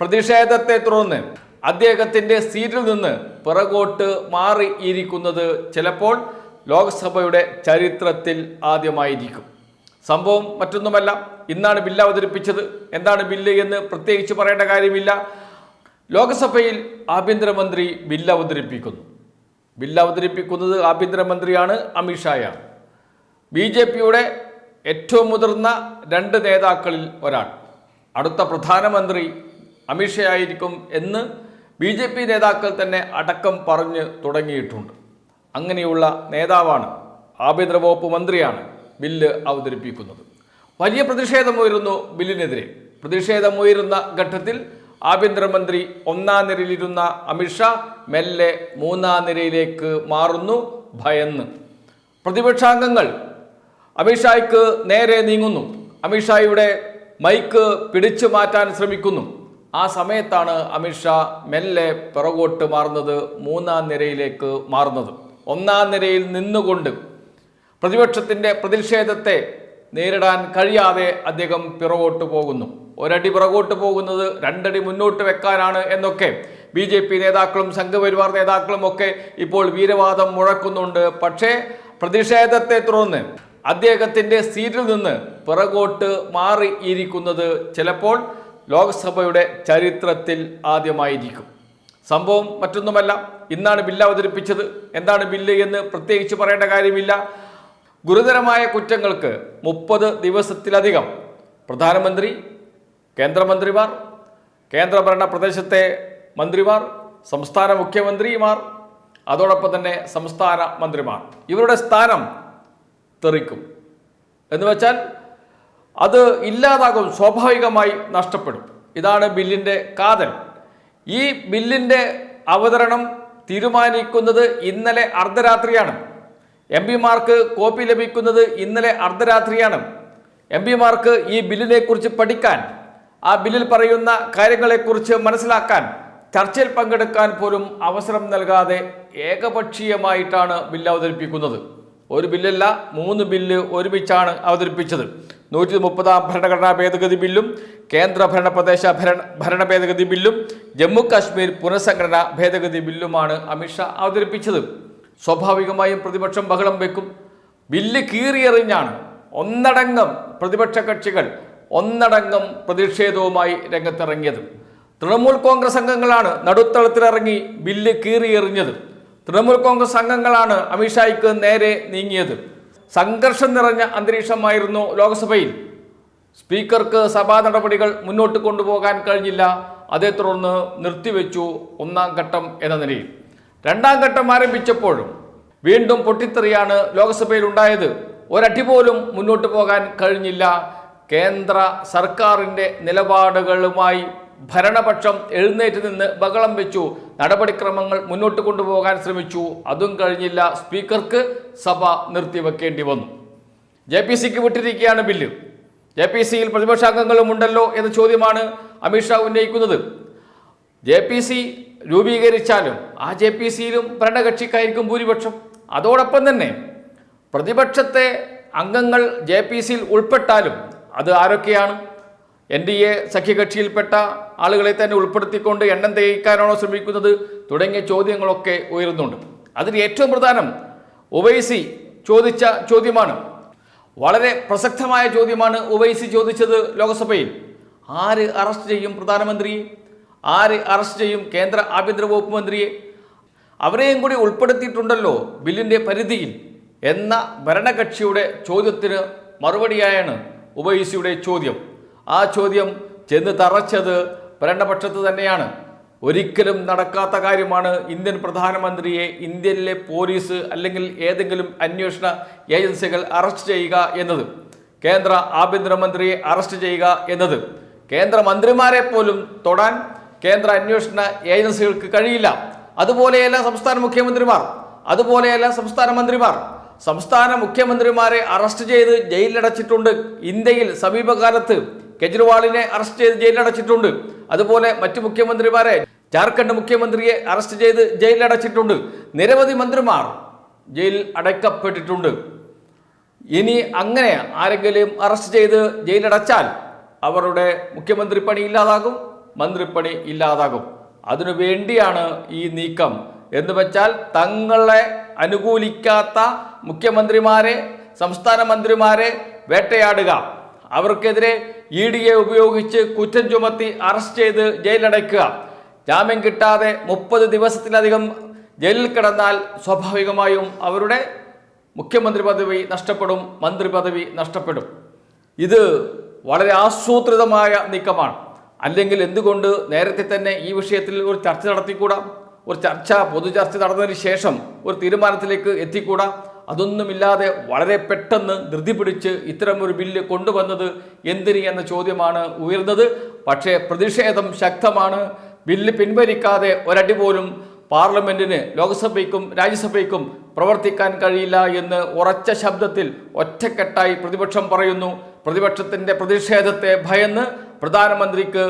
പ്രതിഷേധത്തെ തുടർന്ന് അദ്ദേഹത്തിന്റെ സീറ്റിൽ നിന്ന് പിറകോട്ട് മാറിയിരിക്കുന്നത് ചിലപ്പോൾ ലോക്സഭയുടെ ചരിത്രത്തിൽ ആദ്യമായിരിക്കും. സംഭവം മറ്റൊന്നുമല്ല. ഇന്നാണ് ബില്ല് അവതരിപ്പിച്ചത്. എന്താണ് ബില്ല് എന്ന് പ്രത്യേകിച്ച് പറയേണ്ട കാര്യമില്ല. ലോക്സഭയിൽ ആഭ്യന്തരമന്ത്രി ബില്ല് അവതരിപ്പിക്കുന്നു. ബില്ല് അവതരിപ്പിക്കുന്നത് ആഭ്യന്തരമന്ത്രിയാണ് അമിത്ഷായാണ് ബി ജെ പിയുടെ ഏറ്റവും മുതിർന്ന രണ്ട് നേതാക്കളിൽ ഒരാൾ. അടുത്ത പ്രധാനമന്ത്രി അമിത്ഷാ ആയിരിക്കും എന്ന് ബി ജെ പി നേതാക്കൾ തന്നെ അടക്കം പറഞ്ഞ് തുടങ്ങിയിട്ടുണ്ട്. അങ്ങനെയുള്ള നേതാവാണ് ആഭ്യന്തര വകുപ്പ് മന്ത്രിയാണ് ബില്ല് അവതരിപ്പിക്കുന്നത്. വലിയ പ്രതിഷേധമുയരുന്നു ബില്ലിനെതിരെ. പ്രതിഷേധമുയരുന്ന ഘട്ടത്തിൽ ആഭ്യന്തരമന്ത്രി ഒന്നാം നിരയിലിരുന്ന അമിത്ഷാ മെല്ലെ മൂന്നാം നിരയിലേക്ക് മാറുന്നു ഭയന്ന്. പ്രതിപക്ഷാംഗങ്ങൾ അമിത്ഷായ്ക്ക് നേരെ നീങ്ങുന്നു. അമിത്ഷായുടെ മൈക്ക് പിടിച്ചു മാറ്റാൻ ശ്രമിക്കുന്നു. ആ സമയത്താണ് അമിത്ഷാ മെല്ലെ പിറകോട്ട് മാറുന്നത് മൂന്നാം നിരയിലേക്ക് മാറുന്നത്. ഒന്നാം നിരയിൽ നിന്നുകൊണ്ട് പ്രതിപക്ഷത്തിന്റെ പ്രതിഷേധത്തെ നേരിടാൻ കഴിയാതെ അദ്ദേഹം പിറകോട്ട് പോകുന്നു. ഒരടി പിറകോട്ട് പോകുന്നത് രണ്ടടി മുന്നോട്ട് വെക്കാനാണ് എന്നൊക്കെ ബി ജെ പി നേതാക്കളും സംഘപരിവാർ നേതാക്കളും ഒക്കെ ഇപ്പോൾ വീരവാദം മുഴക്കുന്നുണ്ട്. പക്ഷേ പ്രതിഷേധത്തെ തുടർന്ന് അദ്ദേഹത്തിന്റെ സീറ്റിൽ നിന്ന് പിറകോട്ട് മാറിയിരിക്കുന്നത് ചിലപ്പോൾ ലോക്സഭയുടെ ചരിത്രത്തിൽ ആദ്യമായിരിക്കും. സംഭവം മറ്റൊന്നുമല്ല ഇന്നാണ് ബില്ല് അവതരിപ്പിച്ചത്. എന്താണ് ബില്ല് എന്ന് പ്രത്യേകിച്ച് പറയേണ്ട കാര്യമില്ല. ഗുരുതരമായ കുറ്റങ്ങൾക്ക് മുപ്പത് ദിവസത്തിലധികം പ്രധാനമന്ത്രി കേന്ദ്രമന്ത്രിമാർ കേന്ദ്രഭരണ പ്രദേശത്തെ മന്ത്രിമാർ സംസ്ഥാന മുഖ്യമന്ത്രിമാർ അതോടൊപ്പം തന്നെ സംസ്ഥാന മന്ത്രിമാർ. ഇവരുടെ സ്ഥാനം തെറിക്കും. എന്ന് വെച്ചാൽ അത് ഇല്ലാതാകും സ്വാഭാവികമായി നഷ്ടപ്പെടും. ഇതാണ് ബില്ലിന്റെ കാതൽ. ഈ ബില്ലിന്റെ അവതരണം തീരുമാനിക്കുന്നത് ഇന്നലെ അർദ്ധരാത്രിയാണ്. എം പിമാർക്ക് കോപ്പി ലഭിക്കുന്നത് ഇന്നലെ അർദ്ധരാത്രിയാണ്. എം പിമാർക്ക് ഈ ബില്ലിനെക്കുറിച്ച് പഠിക്കാൻ ആ ബില്ലിൽ പറയുന്ന കാര്യങ്ങളെക്കുറിച്ച് മനസ്സിലാക്കാൻ ചർച്ചയിൽ പങ്കെടുക്കാൻ പോലും അവസരം നൽകാതെ ഏകപക്ഷീയമായിട്ടാണ് ബില്ല് അവതരിപ്പിക്കുന്നത്. ഒരു ബില്ലല്ല മൂന്ന് ബില്ല് ഒരുമിച്ചാണ് അവതരിപ്പിച്ചത്. നൂറ്റി മുപ്പതാം ഭരണഘടനാ ഭേദഗതി ബില്ലും കേന്ദ്ര ഭരണ പ്രദേശ ഭരണ ഭരണ ഭേദഗതി ബില്ലും ജമ്മു കാശ്മീർ പുനഃസംഘടന ഭേദഗതി ബില്ലുമാണ് അമിത്ഷാ അവതരിപ്പിച്ചത്. സ്വാഭാവികമായും പ്രതിപക്ഷം ബഹളം വെക്കും. ബില്ല് കീറിയെറിഞ്ഞാണ് ഒന്നടങ്കം പ്രതിപക്ഷ കക്ഷികൾ ഒന്നടങ്കം പ്രതിഷേധവുമായി രംഗത്തിറങ്ങിയത്. തൃണമൂൽ കോൺഗ്രസ് അംഗങ്ങളാണ് നടുത്തളത്തിലിറങ്ങി ബില്ല് കീറിയെറിഞ്ഞത്. തൃണമൂൽ കോൺഗ്രസ് അംഗങ്ങളാണ് അമിത്ഷായ്ക്ക് നേരെ നീങ്ങിയത്. സംഘർഷം നിറഞ്ഞ അന്തരീക്ഷമായിരുന്നു ലോക്സഭയിൽ. സ്പീക്കർക്ക് സഭാ നടപടികൾ മുന്നോട്ട് കൊണ്ടുപോകാൻ കഴിഞ്ഞില്ല. അതേ തുടർന്ന് നിർത്തിവെച്ചു ഒന്നാം ഘട്ടം എന്ന നിലയിൽ. രണ്ടാം ഘട്ടം ആരംഭിച്ചപ്പോഴും വീണ്ടും പൊട്ടിത്തെറിയാണ് ലോക്സഭയിൽ ഉണ്ടായത് ഒരടി പോലും മുന്നോട്ട് പോകാൻ കഴിഞ്ഞില്ല. കേന്ദ്ര സർക്കാരിന്റെ നിലപാടുകളുമായി ഭരണപക്ഷം എഴുന്നേറ്റ് നിന്ന് ബഹളം വെച്ചു. നടപടിക്രമങ്ങൾ മുന്നോട്ട് കൊണ്ടുപോകാൻ ശ്രമിച്ചു. അതും കഴിഞ്ഞില്ല. സ്പീക്കർക്ക് സഭ നിർത്തിവെക്കേണ്ടി വന്നു. ജെ പി സിക്ക് വിട്ടിരിക്കുകയാണ് ബില്ല്. ജെ പി സിയിൽ പ്രതിപക്ഷാംഗങ്ങളും ഉണ്ടല്ലോ എന്ന ചോദ്യമാണ് അമിത്ഷാ ഉന്നയിക്കുന്നത്. ജെ പി സി രൂപീകരിച്ചാലും ആ ജെ പി സിയിലും ഭരണകക്ഷിക്കായിരിക്കും ഭൂരിപക്ഷം. അതോടൊപ്പം തന്നെ പ്രതിപക്ഷത്തെ അംഗങ്ങൾ ജെ പി സിയിൽ ഉൾപ്പെട്ടാലും അത് ആരൊക്കെയാണ്? എൻ ഡി എ സഖ്യകക്ഷിയിൽപ്പെട്ട ആളുകളെ തന്നെ ഉൾപ്പെടുത്തിക്കൊണ്ട് എണ്ണം തേക്കാനാണോ ശ്രമിക്കുന്നത് തുടങ്ങിയ ചോദ്യങ്ങളൊക്കെ ഉയരുന്നുണ്ട്. അതിൽ ഏറ്റവും പ്രധാനം ഒവൈസി ചോദിച്ച ചോദ്യമാണ്. വളരെ പ്രസക്തമായ ചോദ്യമാണ് ഒവൈസി ചോദിച്ചത് ലോക്സഭയിൽ. ആര് അറസ്റ്റ് ചെയ്യും പ്രധാനമന്ത്രിയെ ആര് അറസ്റ്റ് ചെയ്യും കേന്ദ്ര ആഭ്യന്തര വകുപ്പ് മന്ത്രിയെ? അവരെയും കൂടി ഉൾപ്പെടുത്തിയിട്ടുണ്ടല്ലോ ബില്ലിന്റെ പരിധിയിൽ എന്ന ഭരണകക്ഷിയുടെ ചോദ്യത്തിന് മറുപടിയായാണ് ഉവൈസിയുടെ ചോദ്യം. ആ ചോദ്യം ചെന്ന് തറച്ചത് ഭരണപക്ഷത്ത് തന്നെയാണ്. ഒരിക്കലും നടക്കാത്ത കാര്യമാണ് ഇന്ത്യൻ പ്രധാനമന്ത്രിയെ ഇന്ത്യയിലെ പോലീസ് അല്ലെങ്കിൽ ഏതെങ്കിലും അന്വേഷണ ഏജൻസികൾ അറസ്റ്റ് ചെയ്യുക എന്നത്. കേന്ദ്ര ആഭ്യന്തരമന്ത്രിയെ അറസ്റ്റ് ചെയ്യുക എന്നത്. കേന്ദ്ര മന്ത്രിമാരെ പോലും തൊടാൻ കേന്ദ്ര അന്വേഷണ ഏജൻസികൾക്ക് കഴിയില്ല. അതുപോലെയല്ല സംസ്ഥാന മുഖ്യമന്ത്രിമാർ. അതുപോലെയല്ല സംസ്ഥാന മന്ത്രിമാർ. സംസ്ഥാന മുഖ്യമന്ത്രിമാരെ അറസ്റ്റ് ചെയ്ത് ജയിലിലടച്ചിട്ടുണ്ട് ഇന്ത്യയിൽ സമീപകാലത്ത് കെജ്രിവാളിനെ അറസ്റ്റ് ചെയ്ത് ജയിലിലടച്ചിട്ടുണ്ട്. അതുപോലെ മറ്റു മുഖ്യമന്ത്രിമാരെ ജാർഖണ്ഡ് മുഖ്യമന്ത്രിയെ അറസ്റ്റ് ചെയ്ത് ജയിലിലടച്ചിട്ടുണ്ട്. നിരവധി മന്ത്രിമാർ ജയിലിൽ അടയ്ക്കപ്പെട്ടിട്ടുണ്ട്. ഇനി അങ്ങനെ ആരെങ്കിലും അറസ്റ്റ് ചെയ്ത് ജയിലടച്ചാൽ അവരുടെ മുഖ്യമന്ത്രി പണി ഇല്ലാതാകും മന്ത്രിപ്പണി ഇല്ലാതാകും. അതിനു വേണ്ടിയാണ് ഈ നീക്കം. എന്ന് വെച്ചാൽ തങ്ങളെ അനുകൂലിക്കാത്ത മുഖ്യമന്ത്രിമാരെ സംസ്ഥാന മന്ത്രിമാരെ വേട്ടയാടുക. അവർക്കെതിരെ ഇ ഡി എ ഉപയോഗിച്ച് കുറ്റം ചുമത്തി അറസ്റ്റ് ചെയ്ത് ജയിലടയ്ക്കുക ജാമ്യം കിട്ടാതെ മുപ്പത് ദിവസത്തിലധികം ജയിലിൽ കിടന്നാൽ സ്വാഭാവികമായും അവരുടെ മുഖ്യമന്ത്രി പദവി നഷ്ടപ്പെടും മന്ത്രി പദവി നഷ്ടപ്പെടും. ഇത് വളരെ ആസൂത്രിതമായ നീക്കമാണ്. അല്ലെങ്കിൽ എന്തുകൊണ്ട് നേരത്തെ തന്നെ ഈ വിഷയത്തിൽ ഒരു ചർച്ച നടത്തിക്കൂടാ? ഒരു ചർച്ച പൊതു ചർച്ച നടന്നതിന് ശേഷം ഒരു തീരുമാനത്തിലേക്ക് എത്തിക്കൂടാ? അതൊന്നുമില്ലാതെ വളരെ പെട്ടെന്ന് ധൃതി പിടിച്ച് ഇത്തരമൊരു ബില്ല് കൊണ്ടുവന്നത് എന്തിന് എന്ന ചോദ്യമാണ് ഉയർന്നത്. പക്ഷേ പ്രതിഷേധം ശക്തമാണ്. ബില്ല് പിൻവലിക്കാതെ ഒരടി പോലും പാർലമെന്റിന് ലോക്സഭയ്ക്കും രാജ്യസഭയ്ക്കും പ്രവർത്തിക്കാൻ കഴിയില്ല എന്ന് ഉറച്ച ശബ്ദത്തിൽ ഒറ്റക്കെട്ടായി പ്രതിപക്ഷം പറയുന്നു. പ്രതിപക്ഷത്തിന്റെ പ്രതിഷേധത്തെ ഭയന്ന് പ്രധാനമന്ത്രിക്ക്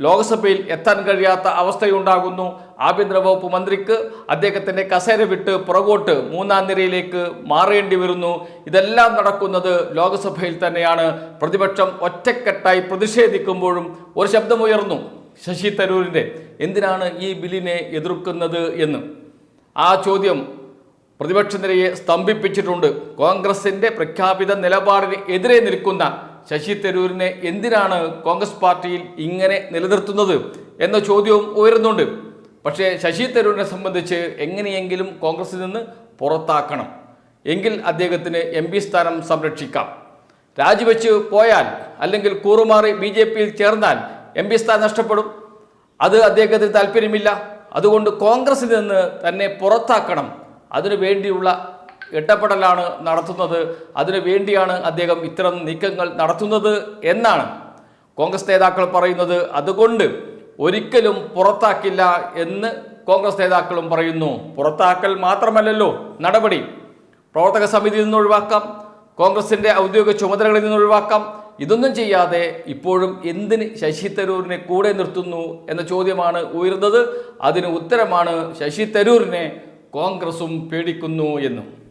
ലോക്സഭയിൽ എത്താൻ കഴിയാത്ത അവസ്ഥയുണ്ടാകുന്നു. ആഭ്യന്തര വകുപ്പ് മന്ത്രിക്ക് അദ്ദേഹത്തിന്റെ കസേര വിട്ട് പുറകോട്ട് മൂന്നാം നിരയിലേക്ക് മാറേണ്ടി വരുന്നു. ഇതെല്ലാം നടക്കുന്നത് ലോക്സഭയിൽ തന്നെയാണ്. പ്രതിപക്ഷം ഒറ്റക്കെട്ടായി പ്രതിഷേധിക്കുമ്പോഴും ഒരു ശബ്ദമുയർന്നു. ശശി തരൂരിന്റെ എന്തിനാണ് ഈ ബില്ലിനെ എതിർക്കുന്നത് എന്ന്? ആ ചോദ്യം പ്രതിപക്ഷ നിരയെ സ്തംഭിപ്പിച്ചിട്ടുണ്ട്. കോൺഗ്രസിന്റെ പ്രഖ്യാപിത നിലപാടിന് എതിരെ നിൽക്കുന്ന ശശി തരൂരിനെ എന്തിനാണ് കോൺഗ്രസ് പാർട്ടിയിൽ ഇങ്ങനെ നിലനിർത്തുന്നത് എന്ന ചോദ്യവും ഉയരുന്നുണ്ട്. പക്ഷേ ശശി തരൂരിനെ സംബന്ധിച്ച് എങ്ങനെയെങ്കിലും കോൺഗ്രസിൽ നിന്ന് പുറത്താക്കണം. എങ്കിൽ അദ്ദേഹത്തിന് എം പി സ്ഥാനം സംരക്ഷിക്കാം. രാജിവെച്ച് പോയാൽ അല്ലെങ്കിൽ കൂറുമാറി ബി ജെ പിയിൽ ചേർന്നാൽ എം പി സ്ഥാനം നഷ്ടപ്പെടും. അത് അദ്ദേഹത്തിന് താല്പര്യമില്ല. അതുകൊണ്ട് കോൺഗ്രസിൽ നിന്ന് തന്നെ പുറത്താക്കണം. അതിനു വേണ്ടിയുള്ള ഇടപെടലാണ് നടത്തുന്നത്. അതിനു വേണ്ടിയാണ് അദ്ദേഹം ഇത്തരം നീക്കങ്ങൾ നടത്തുന്നത് എന്നാണ് കോൺഗ്രസ് നേതാക്കൾ പറയുന്നത്. അതുകൊണ്ട് ഒരിക്കലും പുറത്താക്കില്ല എന്ന് കോൺഗ്രസ് നേതാക്കളും പറയുന്നു. പുറത്താക്കൽ മാത്രമല്ലല്ലോ നടപടി. പ്രവർത്തക സമിതിയിൽ നിന്ന് ഒഴിവാക്കാം. കോൺഗ്രസിന്റെ ഔദ്യോഗിക ചുമതലകളിൽ നിന്ന് ഒഴിവാക്കാം. ഇതൊന്നും ചെയ്യാതെ ഇപ്പോഴും എന്തിന് ശശി തരൂരിനെ കൂടെ നിർത്തുന്നു എന്ന ചോദ്യമാണ് ഉയർന്നത് അതിന് ഉത്തരമാണ് ശശി തരൂരിനെ കോൺഗ്രസും പേടിക്കുന്നു എന്നും.